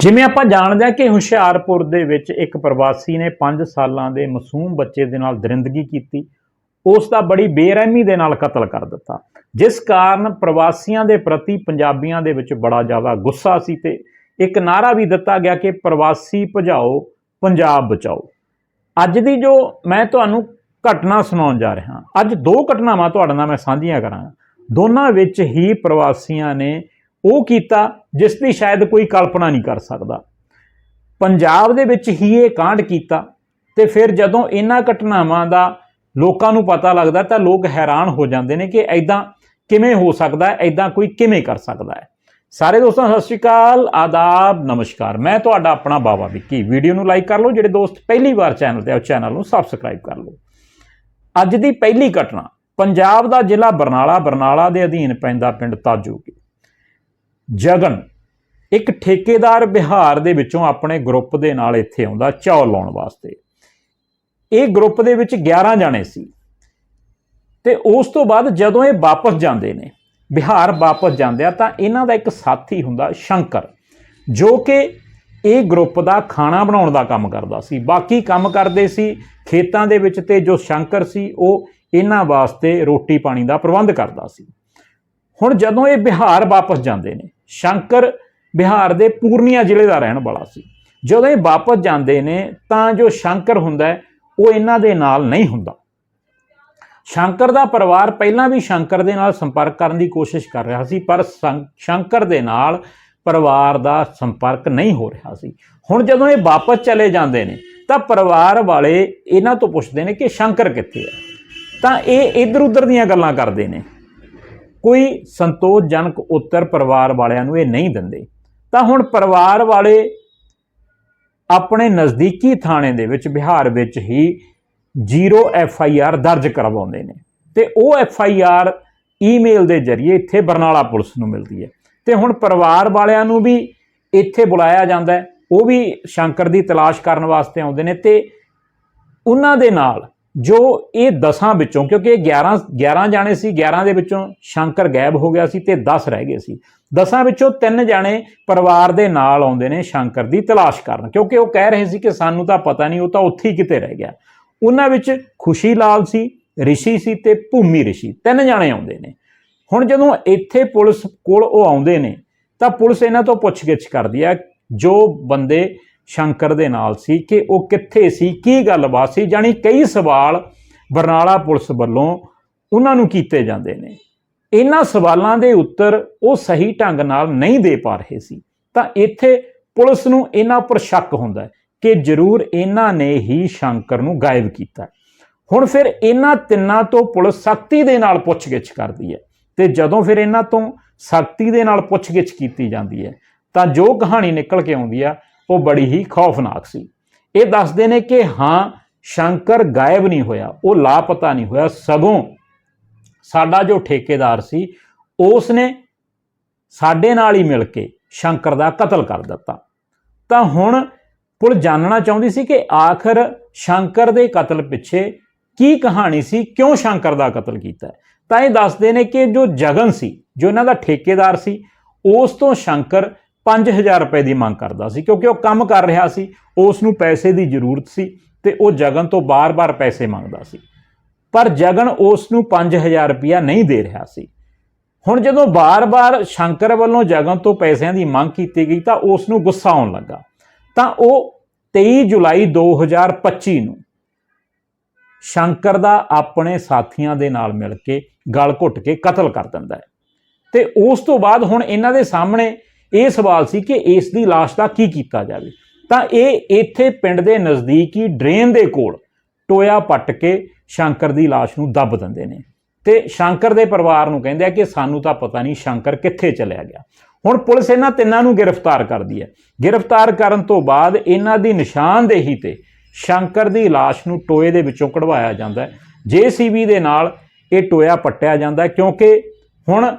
ਜਿਵੇਂ ਆਪਾਂ ਜਾਣਦੇ ਹਾਂ ਕਿ ਹੁਸ਼ਿਆਰਪੁਰ ਦੇ ਵਿੱਚ ਇੱਕ ਪ੍ਰਵਾਸੀ ਨੇ 5 ਸਾਲਾਂ ਦੇ ਮਾਸੂਮ ਬੱਚੇ ਦੇ ਨਾਲ ਦਰਿੰਦਗੀ ਕੀਤੀ, ਉਸ ਦਾ ਬੜੀ ਬੇਰਹਿਮੀ ਦੇ ਨਾਲ ਕਤਲ ਕਰ ਦਿੱਤਾ। ਜਿਸ ਕਾਰਨ ਪ੍ਰਵਾਸੀਆਂ ਦੇ ਪ੍ਰਤੀ ਪੰਜਾਬੀਆਂ ਦੇ ਵਿੱਚ ਬੜਾ ਜ਼ਿਆਦਾ ਗੁੱਸਾ ਸੀ ਤੇ ਇੱਕ ਨਾਰਾ ਵੀ ਦਿੱਤਾ ਗਿਆ ਕਿ ਪ੍ਰਵਾਸੀ ਭਜਾਓ, ਪੰਜਾਬ ਬਚਾਓ। ਅੱਜ ਦੀ ਜੋ ਮੈਂ ਤੁਹਾਨੂੰ ਘਟਨਾ ਸੁਣਾਉਣ ਜਾ ਰਿਹਾ, ਅੱਜ ਦੋ ਘਟਨਾਵਾਂ ਤੁਹਾਡੇ ਨਾਲ ਮੈਂ ਸਾਂਝੀਆਂ ਕਰਾਂਗਾ। ਦੋਨਾਂ ਵਿੱਚ ਹੀ ਪ੍ਰਵਾਸੀਆਂ ਨੇ ਉਹ ਕੀਤਾ ਜਿਸ ਦੀ ਸ਼ਾਇਦ ਕੋਈ ਕਲਪਨਾ ਨਹੀਂ ਕਰ ਸਕਦਾ। ਪੰਜਾਬ ਦੇ ਵਿੱਚ ਹੀ ਇਹ ਕਾਂਡ ਕੀਤਾ ਤੇ ਫਿਰ ਜਦੋਂ ਇਹਨਾਂ ਘਟਨਾਵਾਂ ਦਾ ਲੋਕਾਂ ਨੂੰ ਪਤਾ ਲੱਗਦਾ ਤਾਂ ਲੋਕ ਹੈਰਾਨ ਹੋ ਜਾਂਦੇ ਨੇ ਕਿ ਐਦਾਂ ਕਿਵੇਂ ਹੋ ਸਕਦਾ ਹੈ ਐਦਾਂ ਕੋਈ ਕਿਵੇਂ ਕਰ ਸਕਦਾ ਹੈ। ਸਾਰੇ ਦੋਸਤਾਂ, ਸਤਿ ਸ਼੍ਰੀ ਅਕਾਲ, ਆਦਾਬ, ਨਮਸਕਾਰ। ਮੈਂ ਤੁਹਾਡਾ ਆਪਣਾ ਬਾਬਾ ਵਿੱਕੀ। ਵੀਡੀਓ ਨੂੰ ਲਾਈਕ ਕਰ ਲਓ, ਜਿਹੜੇ ਦੋਸਤ ਪਹਿਲੀ ਵਾਰ ਚੈਨਲ ਤੇ ਆ, ਉਹ ਚੈਨਲ ਨੂੰ ਸਬਸਕ੍ਰਾਈਬ ਕਰ ਲਓ। ਅੱਜ ਦੀ ਪਹਿਲੀ ਘਟਨਾ, ਪੰਜਾਬ ਦਾ ਜ਼ਿਲ੍ਹਾ ਬਰਨਾਲਾ ਬਰਨਾਲਾ ਦੇ ਅਧੀਨ ਪੈਂਦਾ ਪਿੰਡ ਤਾਜੂ। ਜਗਨ, ਇੱਕ ਠੇਕੇਦਾਰ ਬਿਹਾਰ ਦੇ ਵਿੱਚੋਂ ਆਪਣੇ ਗਰੁੱਪ ਦੇ ਨਾਲ ਇੱਥੇ ਆਉਂਦਾ ਚੌਲ ਲਾਉਣ ਵਾਸਤੇ। ਇਹ ਗਰੁੱਪ ਦੇ ਵਿੱਚ 11 ਜਾਣੇ ਸੀ। ਤੇ ਉਸ ਤੋਂ ਬਾਅਦ ਜਦੋਂ ਇਹ ਵਾਪਸ ਜਾਂਦੇ ਨੇ, ਬਿਹਾਰ ਵਾਪਸ ਜਾਂਦੇ ਆ, ਤਾਂ ਇਹਨਾਂ ਦਾ ਇੱਕ ਸਾਥੀ ਹੁੰਦਾ ਸ਼ੰਕਰ, ਜੋ ਕਿ ਇਹ ਗਰੁੱਪ ਦਾ ਖਾਣਾ ਬਣਾਉਣ ਦਾ ਕੰਮ ਕਰਦਾ ਸੀ। ਬਾਕੀ ਕੰਮ ਕਰਦੇ ਸੀ ਖੇਤਾਂ ਦੇ ਵਿੱਚ ਤੇ ਜੋ ਸ਼ੰਕਰ ਸੀ, ਉਹ ਇਹਨਾਂ ਵਾਸਤੇ ਰੋਟੀ ਪਾਣੀ ਦਾ ਪ੍ਰਬੰਧ ਕਰਦਾ ਸੀ। ਹੁਣ ਜਦੋਂ ਇਹ ਬਿਹਾਰ ਵਾਪਸ ਜਾਂਦੇ ਨੇ ਸ਼ੰਕਰ ਬਿਹਾਰ ਦੇ ਪੂਰਨੀਆ ਜ਼ਿਲ੍ਹੇ ਦਾ ਰਹਿਣ ਵਾਲਾ ਸੀ। ਜਦੋਂ ਇਹ ਵਾਪਸ ਜਾਂਦੇ ਨੇ, ਤਾਂ ਜੋ ਸ਼ੰਕਰ ਹੁੰਦਾ ਉਹ ਇਹਨਾਂ ਦੇ ਨਾਲ ਨਹੀਂ ਹੁੰਦਾ। ਸ਼ੰਕਰ ਦਾ ਪਰਿਵਾਰ ਪਹਿਲਾਂ ਵੀ ਸ਼ੰਕਰ ਦੇ ਨਾਲ ਸੰਪਰਕ ਕਰਨ ਦੀ ਕੋਸ਼ਿਸ਼ ਕਰ ਰਿਹਾ ਸੀ, ਪਰ ਸ਼ੰ- ਸ਼ੰਕਰ ਦੇ ਨਾਲ ਪਰਿਵਾਰ ਦਾ ਸੰਪਰਕ ਨਹੀਂ ਹੋ ਰਿਹਾ ਸੀ। ਹੁਣ ਜਦੋਂ ਇਹ ਵਾਪਸ ਚਲੇ ਜਾਂਦੇ ਨੇ, ਤਾਂ ਪਰਿਵਾਰ ਵਾਲੇ ਇਹਨਾਂ ਤੋਂ ਪੁੱਛਦੇ ਨੇ ਕਿ ਸ਼ੰਕਰ ਕਿੱਥੇ ਹੈ? ਤਾਂ ਇਹ ਇਧਰ ਉਧਰ ਦੀਆਂ ਗੱਲਾਂ ਕਰਦੇ ਨੇ। ਕੋਈ ਸੰਤੋਸ਼ਜਨਕ ਉੱਤਰ ਪਰਿਵਾਰ ਵਾਲਿਆਂ ਨੂੰ ਇਹ ਨਹੀਂ ਦਿੰਦੇ। ਤਾਂ ਹੁਣ ਪਰਿਵਾਰ ਵਾਲੇ ਆਪਣੇ ਨਜ਼ਦੀਕੀ ਥਾਣੇ ਦੇ ਵਿੱਚ, ਬਿਹਾਰ ਵਿੱਚ ਹੀ ਜ਼ੀਰੋ ਐਫ ਆਈ ਆਰ ਦਰਜ ਕਰਵਾਉਂਦੇ ਨੇ। ਤੇ ਉਹ ਐਫ ਆਈ ਆਰ ਈਮੇਲ ਦੇ ਜ਼ਰੀਏ ਇੱਥੇ ਬਰਨਾਲਾ ਪੁਲਿਸ ਨੂੰ ਮਿਲਦੀ ਹੈ। ਤੇ ਹੁਣ ਪਰਿਵਾਰ ਵਾਲਿਆਂ ਨੂੰ ਵੀ ਇੱਥੇ ਬੁਲਾਇਆ ਜਾਂਦਾ ਹੈ। ਉਹ ਵੀ ਸ਼ੰਕਰ ਦੀ ਤਲਾਸ਼ ਕਰਨ ਵਾਸਤੇ ਆਉਂਦੇ ਨੇ ਤੇ ਉਹਨਾਂ ਦੇ ਨਾਲ ਜੋ ਇਹ 10 ਵਿੱਚੋਂ, ਕਿਉਂਕਿ ਇਹ 11 11 ਜਾਣੇ ਸੀ 11 ਦੇ ਵਿੱਚੋਂ ਸ਼ੰਕਰ ਗਾਇਬ ਹੋ ਗਿਆ ਸੀ ਤੇ 10 ਰਹਿ ਗਏ ਸੀ। 10 ਵਿੱਚੋਂ ਤਿੰਨ ਜਾਣੇ ਪਰਿਵਾਰ ਦੇ ਨਾਲ ਆਉਂਦੇ ਨੇ ਸ਼ੰਕਰ ਦੀ ਤਲਾਸ਼ ਕਰਨ। ਕਿਉਂਕਿ ਉਹ ਕਹਿ ਰਹੇ ਸੀ ਕਿ ਸਾਨੂੰ ਤਾਂ ਪਤਾ ਨਹੀਂ, ਉਹ ਤਾਂ ਉੱਥੇ ਹੀ ਕਿਤੇ ਰਹਿ ਗਿਆ। ਉਹਨਾਂ ਵਿੱਚ ਖੁਸ਼ੀ ਲਾਲ ਸੀ, ਰਿਸ਼ੀ ਸੀ ਤੇ ਭੂਮੀ ਰਿਸ਼ੀ, ਤਿੰਨ ਜਾਣੇ ਆਉਂਦੇ ਨੇ। ਹੁਣ ਜਦੋਂ ਇੱਥੇ ਪੁਲਿਸ ਕੋਲ ਉਹ ਆਉਂਦੇ ਨੇ, ਤਾਂ ਪੁਲਿਸ ਇਹਨਾਂ ਤੋਂ ਪੁੱਛਗਿੱਛ ਕਰਦੀ ਹੈ ਜੋ ਬੰਦੇ ਸ਼ੰਕਰ ਦੇ ਨਾਲ ਸੀ ਕਿ ਉਹ ਕਿੱਥੇ ਸੀ, ਕੀ ਗੱਲਬਾਤ ਸੀ ਜਾਨੀ ਕਈ ਸਵਾਲ ਬਰਨਾਲਾ ਪੁਲਿਸ ਵੱਲੋਂ ਉਹਨਾਂ ਨੂੰ ਕੀਤੇ ਜਾਂਦੇ ਨੇ। ਇਹਨਾਂ ਸਵਾਲਾਂ ਦੇ ਉੱਤਰ ਉਹ ਸਹੀ ਢੰਗ ਨਾਲ ਨਹੀਂ ਦੇ ਪਾ ਰਹੇ ਸੀ। ਤਾਂ ਇੱਥੇ ਪੁਲਿਸ ਨੂੰ ਇਹਨਾਂ ਉੱਪਰ ਸ਼ੱਕ ਹੁੰਦਾ ਹੈ ਕਿ ਜ਼ਰੂਰ ਇਹਨਾਂ ਨੇ ਹੀ ਸ਼ੰਕਰ ਨੂੰ ਗਾਇਬ ਕੀਤਾ ਹੁਣ ਫਿਰ ਇਹਨਾਂ ਤਿੰਨਾਂ ਤੋਂ ਪੁਲਿਸ ਸਖਤੀ ਦੇ ਨਾਲ ਪੁੱਛਗਿੱਛ ਕਰਦੀ ਹੈ ਤੇ ਜਦੋਂ ਫਿਰ ਇਹਨਾਂ ਤੋਂ ਸਖਤੀ ਦੇ ਨਾਲ ਪੁੱਛਗਿੱਛ ਕੀਤੀ ਜਾਂਦੀ ਹੈ ਤਾਂ ਜੋ ਕਹਾਣੀ ਨਿਕਲ ਕੇ ਆਉਂਦੀ ਆ ਉਹ ਬੜੀ ਹੀ ਖੌਫਨਾਕ ਸੀ। ਇਹ ਦੱਸਦੇ ਨੇ ਕਿ ਹਾਂ, ਸ਼ੰਕਰ ਗਾਇਬ ਨਹੀਂ ਹੋਇਆ, ਉਹ ਲਾਪਤਾ ਨਹੀਂ ਹੋਇਆ, ਸਗੋਂ ਸਾਡਾ ਜੋ ਠੇਕੇਦਾਰ ਸੀ ਉਸ ਨੇ ਸਾਡੇ ਨਾਲ ਹੀ ਮਿਲ ਕੇ ਸ਼ੰਕਰ ਦਾ ਕਤਲ ਕਰ ਦਿੱਤਾ। ਤਾਂ ਹੁਣ ਪੁਲ ਜਾਣਨਾ ਚਾਹੁੰਦੀ ਸੀ ਕਿ ਆਖਰ ਸ਼ੰਕਰ ਦੇ ਕਤਲ ਪਿੱਛੇ ਕੀ ਕਹਾਣੀ ਸੀ, ਕਿਉਂ ਸ਼ੰਕਰ ਦਾ ਕਤਲ ਕੀਤਾ ਤਾਂ ਇਹ ਦੱਸਦੇ ਨੇ ਕਿ ਜੋ ਜਗਨ ਸੀ, ਜੋ ਇਹਨਾਂ ਦਾ ਠੇਕੇਦਾਰ ਸੀ, ਉਸ ਤੋਂ ਸ਼ੰਕਰ 5000 ਰੁਪਏ ਦੀ ਮੰਗ ਕਰਦਾ ਸੀ, ਕਿਉਂਕਿ ਉਹ ਕੰਮ ਕਰ ਰਿਹਾ ਸੀ ਉਸ ਨੂੰ ਪੈਸੇ ਦੀ ਜ਼ਰੂਰਤ ਸੀ ਤੇ ਉਹ ਜਗਨ ਤੋਂ ਬਾਰ-ਬਾਰ ਪੈਸੇ ਮੰਗਦਾ ਸੀ। ਪਰ ਜਗਨ ਉਸ ਨੂੰ 5000 ਰੁਪਇਆ ਨਹੀਂ ਦੇ ਰਿਹਾ ਸੀ। ਹੁਣ ਜਦੋਂ ਬਾਰ-ਬਾਰ ਸ਼ੰਕਰ ਵੱਲੋਂ ਜਗਨ ਤੋਂ ਪੈਸਿਆਂ ਦੀ ਮੰਗ ਕੀਤੀ ਗਈ ਤਾਂ ਉਸ ਨੂੰ ਗੁੱਸਾ ਆਉਣ ਲੱਗਾ। ਤਾਂ ਉਹ 23 ਜੁਲਾਈ 2025 ਨੂੰ ਸ਼ੰਕਰ ਦਾ ਆਪਣੇ ਸਾਥੀਆਂ ਦੇ ਨਾਲ ਮਿਲ ਕੇ ਗਲ ਘੁੱਟ ਕੇ ਕਤਲ ਕਰ ਦਿੰਦਾ ਹੈ। ਤੇ ਉਸ ਤੋਂ ਬਾਅਦ ਹੁਣ ਇਹਨਾਂ ਦੇ ਸਾਹਮਣੇ ਇਹ ਸਵਾਲ ਸੀ ਕਿ ਇਸ ਦੀ ਲਾਸ਼ ਦਾ ਕੀ ਕੀਤਾ ਜਾਵੇ। ਤਾਂ ਇਹ ਇੱਥੇ ਪਿੰਡ ਦੇ ਨਜ਼ਦੀਕੀ ਡਰੇਨ ਦੇ ਕੋਲ ਟੋਇਆ ਪੱਟ ਕੇ ਸ਼ੰਕਰ ਦੀ ਲਾਸ਼ ਨੂੰ ਦੱਬ ਦਿੰਦੇ ਨੇ। ਤੇ ਸ਼ੰਕਰ ਦੇ ਪਰਿਵਾਰ ਨੂੰ ਕਹਿੰਦੇ ਆ ਕਿ ਸਾਨੂੰ ਤਾਂ ਪਤਾ ਨਹੀਂ ਸ਼ੰਕਰ ਕਿੱਥੇ ਚਲਿਆ ਗਿਆ। ਹੁਣ ਪੁਲਿਸ ਇਹਨਾਂ ਤਿੰਨਾਂ ਨੂੰ ਗ੍ਰਿਫਤਾਰ ਕਰਦੀ ਹੈ। ਗ੍ਰਿਫਤਾਰ ਕਰਨ ਤੋਂ ਬਾਅਦ ਇਹਨਾਂ ਦੀ ਨਿਸ਼ਾਨਦੇਹੀ ਤੇ ਸ਼ੰਕਰ ਦੀ ਲਾਸ਼ ਨੂੰ ਟੋਏ ਦੇ ਵਿੱਚੋਂ ਕਢਵਾਇਆ ਜਾਂਦਾ ਹੈ। ਜੀਸੀਬੀ ਦੇ ਨਾਲ ਇਹ ਟੋਇਆ ਪੱਟਿਆ ਜਾਂਦਾ ਕਿਉਂਕਿ ਹੁਣ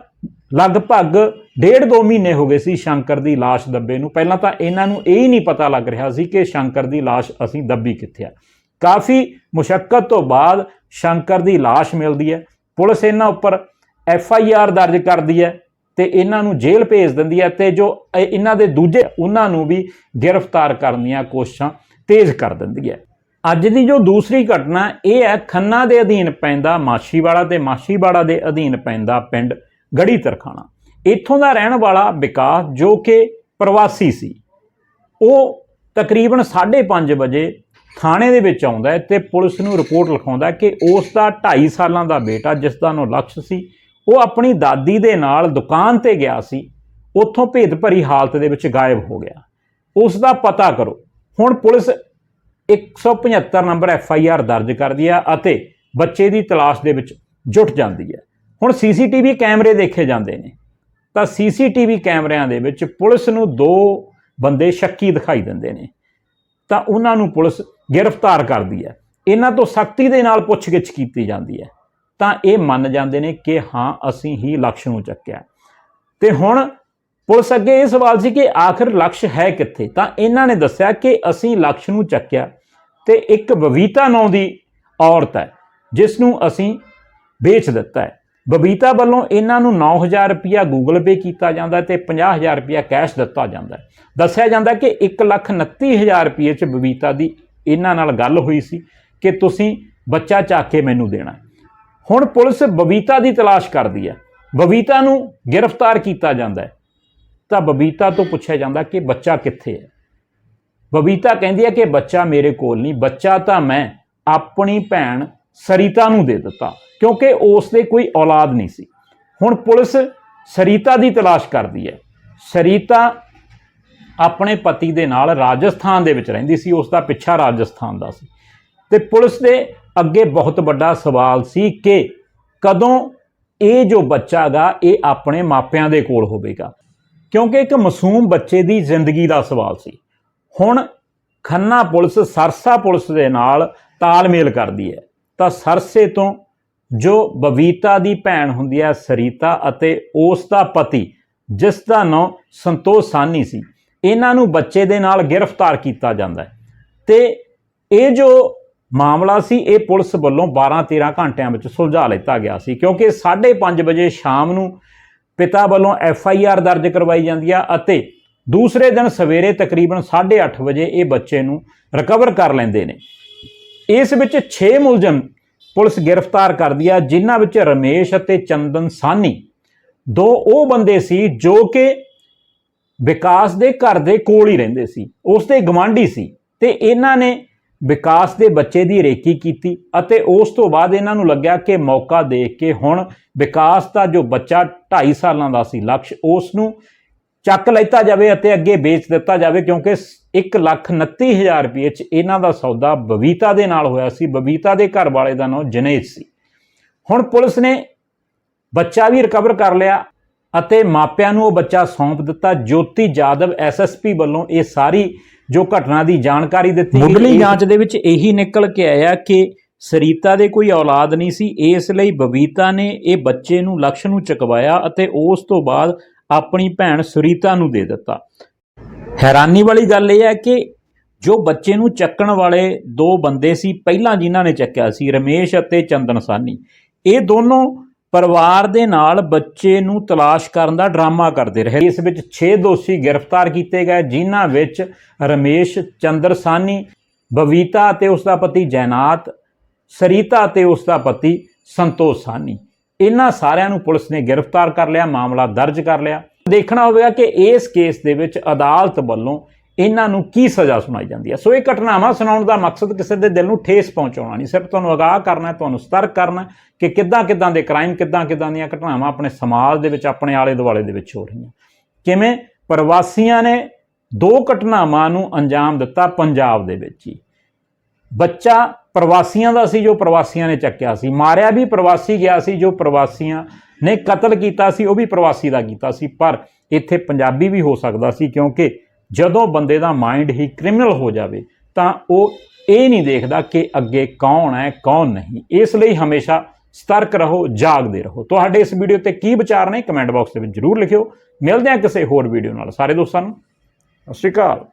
ਲਗਭਗ ਡੇਢ ਦੋ ਮਹੀਨੇ ਹੋ ਗਏ ਸੀ ਸ਼ੰਕਰ ਦੀ ਲਾਸ਼ ਦੱਬੇ ਨੂੰ। ਪਹਿਲਾਂ ਤਾਂ ਇਹਨਾਂ ਨੂੰ ਇਹ ਹੀ ਨਹੀਂ ਪਤਾ ਲੱਗ ਰਿਹਾ ਸੀ ਕਿ ਸ਼ੰਕਰ ਦੀ ਲਾਸ਼ ਅਸੀਂ ਦੱਬੀ ਕਿੱਥੇ ਆ। ਕਾਫੀ ਮੁਸ਼ਕਲ ਤੋਂ ਬਾਅਦ ਸ਼ੰਕਰ ਦੀ ਲਾਸ਼ ਮਿਲਦੀ ਹੈ। ਪੁਲਿਸ ਇਹਨਾਂ ਉੱਪਰ ਐਫ ਆਈ ਆਰ ਦਰਜ ਕਰਦੀ ਹੈ ਤੇ ਇਹਨਾਂ ਨੂੰ ਜੇਲ੍ਹ ਭੇਜ ਦਿੰਦੀ ਹੈ ਤੇ ਜੋ ਇਹਨਾਂ ਦੇ ਦੂਜੇ ਉਹਨਾਂ ਨੂੰ ਵੀ ਗ੍ਰਿਫਤਾਰ ਕਰਨ ਦੀਆਂ ਕੋਸ਼ਿਸ਼ਾਂ ਤੇਜ਼ ਕਰ ਦਿੰਦੀ ਹੈ। ਅੱਜ ਦੀ ਜੋ ਦੂਸਰੀ ਘਟਨਾ ਇਹ ਹੈ, ਖੰਨਾ ਦੇ ਅਧੀਨ ਪੈਂਦਾ ਮਾਛੀਵਾੜਾ ਤੇ ਮਾਛੀਵਾੜਾ ਦੇ ਅਧੀਨ ਪੈਂਦਾ ਪਿੰਡ ਗੜੀ ਤਰਖਾਣਾ। ਇੱਥੋਂ ਦਾ ਰਹਿਣ ਵਾਲਾ ਵਿਕਾਸ ਜੋ ਕਿ ਪ੍ਰਵਾਸੀ ਸੀ, ਉਹ ਤਕਰੀਬਨ 5:30 ਵਜੇ ਥਾਣੇ ਦੇ ਵਿੱਚ ਆਉਂਦਾ ਹੈ ਤੇ ਪੁਲਿਸ ਨੂੰ ਰਿਪੋਰਟ ਲਿਖਾਉਂਦਾ ਕਿ ਉਸ ਦਾ 2.5 ਸਾਲਾਂ ਦਾ ਬੇਟਾ, ਜਿਸ ਦਾ ਨਾਂ ਲਕਸ਼ ਸੀ, ਉਹ ਆਪਣੀ ਦਾਦੀ ਦੇ ਨਾਲ ਦੁਕਾਨ ਤੇ ਗਿਆ ਸੀ। ਉੱਥੋਂ ਭੇਦ ਭਰੀ ਹਾਲਤ ਦੇ ਵਿੱਚ ਗਾਇਬ ਹੋ ਗਿਆ। ਉਸ ਦਾ ਪਤਾ ਕਰੋ, ਹੁਣ police 175 number F I R ਦਰਜ ਕਰਦੀ ਹੈ ਅਤੇ ਬੱਚੇ ਦੀ ਤਲਾਸ਼ ਦੇ ਵਿੱਚ ਜੁਟ ਜਾਂਦੀ ਹੈ। ਹੁਣ ਸੀਸੀਟੀਵੀ ਕੈਮਰੇ ਦੇਖੇ ਜਾਂਦੇ ਨੇ। ਤਾਂ ਸੀਸੀਟੀਵੀ ਕੈਮਰਿਆਂ ਦੇ ਵਿੱਚ ਪੁਲਿਸ ਨੂੰ ਦੋ ਬੰਦੇ ਸ਼ੱਕੀ ਦਿਖਾਈ ਦਿੰਦੇ ਨੇ। ਤਾਂ ਉਹਨਾਂ ਨੂੰ ਪੁਲਿਸ ਗ੍ਰਿਫਤਾਰ ਕਰਦੀ ਹੈ। ਇਹਨਾਂ ਤੋਂ ਸਖਤੀ ਦੇ ਨਾਲ ਪੁੱਛਗਿੱਛ ਕੀਤੀ ਜਾਂਦੀ ਹੈ। ਤਾਂ ਇਹ ਮੰਨ ਜਾਂਦੇ ਨੇ ਕਿ ਹਾਂ, ਅਸੀਂ ਹੀ ਲਕਸ਼ ਨੂੰ ਚੱਕਿਆ। ਤੇ ਹੁਣ ਪੁਲਿਸ ਅੱਗੇ ਇਹ ਸਵਾਲ ਸੀ ਕਿ ਆਖਰ ਲਕਸ਼ ਹੈ ਕਿੱਥੇ? ਤਾਂ ਇਹਨਾਂ ਨੇ ਦੱਸਿਆ ਕਿ ਅਸੀਂ ਲਕਸ਼ ਨੂੰ ਚੱਕਿਆ ਤੇ ਇੱਕ ਬਬੀਤਾ ਨਾਂ ਦੀ ਔਰਤ ਹੈ, ਜਿਸ ਨੂੰ ਅਸੀਂ ਵੇਚ ਦਿੱਤਾ ਹੈ। ਬਬੀਤਾ ਵੱਲੋਂ ਇਹਨਾਂ ਨੂੰ 9000 ਰੁਪਇਆ ਗੂਗਲ ਪੇ ਕੀਤਾ ਜਾਂਦਾ ਹੈ ਤੇ 50000 ਰੁਪਇਆ ਕੈਸ਼ ਦਿੱਤਾ ਜਾਂਦਾ ਦੱਸਿਆ ਜਾਂਦਾ ਕਿ 129000 ਰੁਪਏ ਚ ਬਬੀਤਾ ਦੀ ਇਹਨਾਂ ਨਾਲ ਗੱਲ ਹੋਈ ਸੀ ਕਿ ਤੁਸੀਂ ਬੱਚਾ ਚੱਕ ਕੇ ਮੈਨੂੰ ਦੇਣਾ ਹੁਣ ਪੁਲਿਸ ਬਬੀਤਾ ਦੀ ਤਲਾਸ਼ ਕਰਦੀ ਹੈ। ਬਬੀਤਾ ਨੂੰ ਗ੍ਰਿਫਤਾਰ ਕੀਤਾ ਜਾਂਦਾ ਹੈ। ਤਾਂ ਬਬੀਤਾ ਤੋਂ ਪੁੱਛਿਆ ਜਾਂਦਾ ਕਿ ਬੱਚਾ ਕਿੱਥੇ ਹੈ? ਬਬੀਤਾ ਕਹਿੰਦੀ ਹੈ ਕਿ ਬੱਚਾ ਮੇਰੇ ਕੋਲ ਨਹੀਂ। ਬੱਚਾ ਤਾਂ ਮੈਂ ਆਪਣੀ ਭੈਣ ਸਰੀਤਾ ਨੂੰ ਦੇ ਦਿੱਤਾ, ਕਿਉਂਕਿ ਉਸ ਦੇ ਕੋਈ ਔਲਾਦ ਨਹੀਂ ਸੀ। ਹੁਣ ਪੁਲਿਸ ਸਰੀਤਾ ਦੀ ਤਲਾਸ਼ ਕਰਦੀ ਹੈ। ਸਰੀਤਾ ਆਪਣੇ ਪਤੀ ਦੇ ਨਾਲ ਰਾਜਸਥਾਨ ਦੇ ਵਿੱਚ ਰਹਿੰਦੀ ਸੀ ਉਸ ਦਾ ਪਿੱਛਾ ਰਾਜਸਥਾਨ ਦਾ ਸੀ। ਤੇ ਪੁਲਿਸ ਦੇ ਅੱਗੇ ਬਹੁਤ ਵੱਡਾ ਸਵਾਲ ਸੀ ਕਿ ਕਦੋਂ ਇਹ ਜੋ ਬੱਚਾ ਗਾ, ਇਹ ਆਪਣੇ ਮਾਪਿਆਂ ਦੇ ਕੋਲ ਹੋਵੇਗਾ? ਕਿਉਂਕਿ ਇੱਕ ਮਾਸੂਮ ਬੱਚੇ ਦੀ ਜ਼ਿੰਦਗੀ ਦਾ ਸਵਾਲ ਸੀ। ਹੁਣ ਖੰਨਾ ਪੁਲਿਸ, ਸਰਸਾ ਪੁਲਿਸ ਦੇ ਨਾਲ ਤਾਲਮੇਲ ਕਰਦੀ ਹੈ। ਤਾਂ ਸਰਸੇ ਤੋਂ ਜੋ ਬਬੀਤਾ ਦੀ ਭੈਣ ਹੁੰਦੀ ਹੈ ਸਰੀਤਾ ਅਤੇ ਉਸ ਦਾ ਪਤੀ, ਜਿਸ ਦਾ ਨਾਂ ਸੰਤੋਸ਼ ਸਾਨੀ ਸੀ, ਇਹਨਾਂ ਨੂੰ ਬੱਚੇ ਦੇ ਨਾਲ ਗ੍ਰਿਫਤਾਰ ਕੀਤਾ ਜਾਂਦਾ ਹੈ। ਤੇ ਇਹ ਜੋ ਮਾਮਲਾ ਸੀ, ਇਹ ਪੁਲਿਸ ਵੱਲੋਂ 12-13 ਘੰਟਿਆਂ ਵਿੱਚ ਸੁਲਝਾ ਲਿੱਤਾ ਗਿਆ ਸੀ, ਕਿਉਂਕਿ 5:30 ਵਜੇ ਸ਼ਾਮ ਨੂੰ ਪਿਤਾ ਵੱਲੋਂ ਐਫ ਆਈ ਆਰ ਦਰਜ ਕਰਵਾਈ ਜਾਂਦੀ ਆ ਅਤੇ ਦੂਸਰੇ ਦਿਨ ਸਵੇਰੇ ਤਕਰੀਬਨ 8:30 ਵਜੇ ਇਹ ਬੱਚੇ ਨੂੰ ਰਿਕਵਰ ਕਰ ਲੈਂਦੇ ਨੇ। ਇਸ ਵਿੱਚ 6 ਮੁਲਜ਼ਮ ਪੁਲਿਸ ਗ੍ਰਿਫਤਾਰ ਕਰਦੀ ਆ ਜਿਨ੍ਹਾਂ ਵਿੱਚ ਰਮੇਸ਼ ਅਤੇ ਚੰਦਨ ਸਾਨੀ। ਦੋ ਉਹ ਬੰਦੇ ਸੀ ਜੋ ਕਿ ਵਿਕਾਸ ਦੇ ਘਰ ਦੇ ਕੋਲ ਹੀ ਰਹਿੰਦੇ ਸੀ, ਉਸ ਦੇ ਗਵਾਂਢੀ ਸੀ ਤੇ ਇਹਨਾਂ ਨੇ ਵਿਕਾਸ ਦੇ ਬੱਚੇ ਦੀ ਰੇਕੀ ਕੀਤੀ ਅਤੇ ਉਸ ਤੋਂ ਬਾਅਦ ਇਹਨਾਂ ਨੂੰ ਲੱਗਿਆ ਕਿ ਮੌਕਾ ਦੇਖ ਕੇ ਹੁਣ ਵਿਕਾਸ ਦਾ ਜੋ ਬੱਚਾ 2.5 ਸਾਲਾਂ ਦਾ ਸੀ, ਲਕਸ਼ ਉਸ ਨੂੰ ਚੱਕ ਲੈਤਾ ਜਾਵੇ ਅਤੇ ਅੱਗੇ ਵੇਚ ਦਿੱਤਾ ਜਾਵੇ ਕਿਉਂਕਿ 129000 ਰੁਪਏ ਚ ਇਹਨਾਂ ਦਾ ਸੌਦਾ ਬਬੀਤਾ ਦੇ ਨਾਲ ਹੋਇਆ ਸੀ। ਬਬੀਤਾ ਦੇ ਘਰ ਵਾਲੇ ਦਾ ਨਾਮ ਜਨੇਸ਼ ਸੀ। ਹੁਣ ਪੁਲਿਸ ਨੇ ਬੱਚਾ ਵੀ ਰਿਕਵਰ ਕਰ ਲਿਆ ਅਤੇ ਮਾਪਿਆਂ ਨੂੰ ਉਹ ਬੱਚਾ ਸੌਂਪ ਦਿੱਤਾ। ਜੋਤੀ ਜਾਦਵ ਐਸਐਸਪੀ ਵੱਲੋਂ ਇਹ ਸਾਰੀ ਜੋ ਘਟਨਾ ਦੀ ਜਾਣਕਾਰੀ ਦਿੱਤੀ ਗਈ ਮੁੱਢਲੀ ਜਾਂਚ ਦੇ ਵਿੱਚ ਇਹੀ ਨਿਕਲ ਕੇ ਆਇਆ ਕਿ ਸਰੀਤਾ ਦੇ ਕੋਈ ਔਲਾਦ ਨਹੀਂ ਸੀ। ਇਸ ਲਈ ਬਬੀਤਾ ਨੇ ਇਹ ਬੱਚੇ ਨੂੰ ਲਕਸ਼ ਨੂੰ ਚਕਵਾਇਆ ਅਤੇ ਉਸ ਤੋਂ ਬਾਅਦ ਆਪਣੀ ਭੈਣ ਸੁਰੀਤਾ ਨੂੰ ਦੇ ਦਿੱਤਾ। ਹੈਰਾਨੀ ਵਾਲੀ ਗੱਲ ਇਹ ਹੈ ਕਿ ਜੋ ਬੱਚੇ ਨੂੰ ਚੱਕਣ ਵਾਲੇ ਦੋ ਬੰਦੇ ਸੀ, ਪਹਿਲਾਂ ਜਿਨ੍ਹਾਂ ਨੇ ਚੱਕਿਆ ਸੀ, ਰਮੇਸ਼ ਅਤੇ ਚੰਦਨ ਸਾਨੀ, ਇਹ ਦੋਨੋਂ ਪਰਿਵਾਰ ਦੇ ਨਾਲ ਬੱਚੇ ਨੂੰ ਤਲਾਸ਼ ਕਰਨ ਦਾ ਡਰਾਮਾ ਕਰਦੇ ਰਹੇ। ਇਸ ਵਿੱਚ 6 ਦੋਸ਼ੀ ਗ੍ਰਿਫਤਾਰ ਕੀਤੇ ਗਏ, ਜਿਨ੍ਹਾਂ ਵਿੱਚ ਰਮੇਸ਼, ਚੰਦਰ ਸਾਨੀ, ਬਵੀਤਾ ਅਤੇ ਉਸ ਦਾ ਪਤੀ ਜੈਨਾਤ, ਸਰੀਤਾ ਅਤੇ ਉਸ ਦਾ ਪਤੀ ਸੰਤੋਸ਼ ਸਾਨੀ। ਇਹਨਾਂ ਸਾਰਿਆਂ ਨੂੰ ਪੁਲਿਸ ਨੇ ਗ੍ਰਿਫਤਾਰ ਕਰ ਲਿਆ, ਮਾਮਲਾ ਦਰਜ ਕਰ ਲਿਆ। ਦੇਖਣਾ ਹੋਵੇਗਾ ਕਿ ਇਸ ਕੇਸ ਦੇ ਵਿੱਚ ਅਦਾਲਤ ਵੱਲੋਂ ਇਹਨਾਂ ਨੂੰ ਕੀ ਸਜ਼ਾ ਸੁਣਾਈ ਜਾਂਦੀ ਹੈ। ਸੋ ਇਹ ਘਟਨਾਵਾਂ ਸੁਣਾਉਣ ਦਾ ਮਕਸਦ ਕਿਸੇ ਦੇ ਦਿਲ ਨੂੰ ਠੇਸ ਪਹੁੰਚਾਉਣਾ ਨਹੀਂ। ਸਿਰਫ ਤੁਹਾਨੂੰ ਅਗਾਹ ਕਰਨਾ ਤੁਹਾਨੂੰ ਸਤਰਕ ਕਰਨਾ ਕਿ ਕਿੱਦਾਂ ਕਿੱਦਾਂ ਦੇ ਕ੍ਰਾਈਮ ਕਿੱਦਾਂ ਕਿੱਦਾਂ ਦੀਆਂ ਘਟਨਾਵਾਂ ਆਪਣੇ ਸਮਾਜ ਦੇ ਵਿੱਚ, ਆਪਣੇ ਆਲੇ ਦੁਆਲੇ ਦੇ ਵਿੱਚ ਹੋ ਰਹੀਆਂ। ਕਿਵੇਂ? ਪ੍ਰਵਾਸੀਆਂ ਨੇ ਦੋ ਘਟਨਾਵਾਂ ਨੂੰ ਅੰਜਾਮ ਦਿੱਤਾ ਪੰਜਾਬ ਦੇ ਵਿੱਚ ਹੀ। ਬੱਚਾ ਪ੍ਰਵਾਸੀਆਂ ਦਾ ਸੀ, ਜੋ ਪ੍ਰਵਾਸੀਆਂ ਨੇ ਚੱਕਿਆ ਸੀ। ਮਾਰਿਆ ਵੀ ਪ੍ਰਵਾਸੀ ਗਿਆ ਸੀ, ਜੋ ਪ੍ਰਵਾਸੀਆਂ ਨੇ ਕਤਲ ਕੀਤਾ ਸੀ, ਉਹ ਵੀ ਪ੍ਰਵਾਸੀ ਦਾ ਕੀਤਾ ਸੀ। ਪਰ ਇੱਥੇ ਪੰਜਾਬੀ ਵੀ ਹੋ ਸਕਦਾ ਸੀ, ਕਿਉਂਕਿ ਜਦੋਂ ਬੰਦੇ ਦਾ ਮਾਈਂਡ ਹੀ ਕ੍ਰਿਮੀਨਲ ਹੋ ਜਾਵੇ, ਤਾਂ ਉਹ ਇਹ ਨਹੀਂ ਦੇਖਦਾ ਕਿ ਅੱਗੇ ਕੌਣ ਹੈ, ਕੌਣ ਨਹੀਂ। ਇਸ ਲਈ ਹਮੇਸ਼ਾ ਸਤਰਕ ਰਹੋ, ਜਾਗਦੇ ਰਹੋ। ਤੁਹਾਡੇ ਇਸ ਵੀਡੀਓ ਤੇ ਕੀ ਵਿਚਾਰ ਨੇ, ਕਮੈਂਟ ਬਾਕਸ ਦੇ ਵਿੱਚ ਜਰੂਰ ਲਿਖਿਓ। ਮਿਲਦੇ ਹਾਂ ਕਿਸੇ ਹੋਰ ਵੀਡੀਓ ਨਾਲ। ਸਾਰੇ ਦੋਸਤਾਂ ਨੂੰ, ਸਤਿ ਸ਼੍ਰੀ ਅਕਾਲ।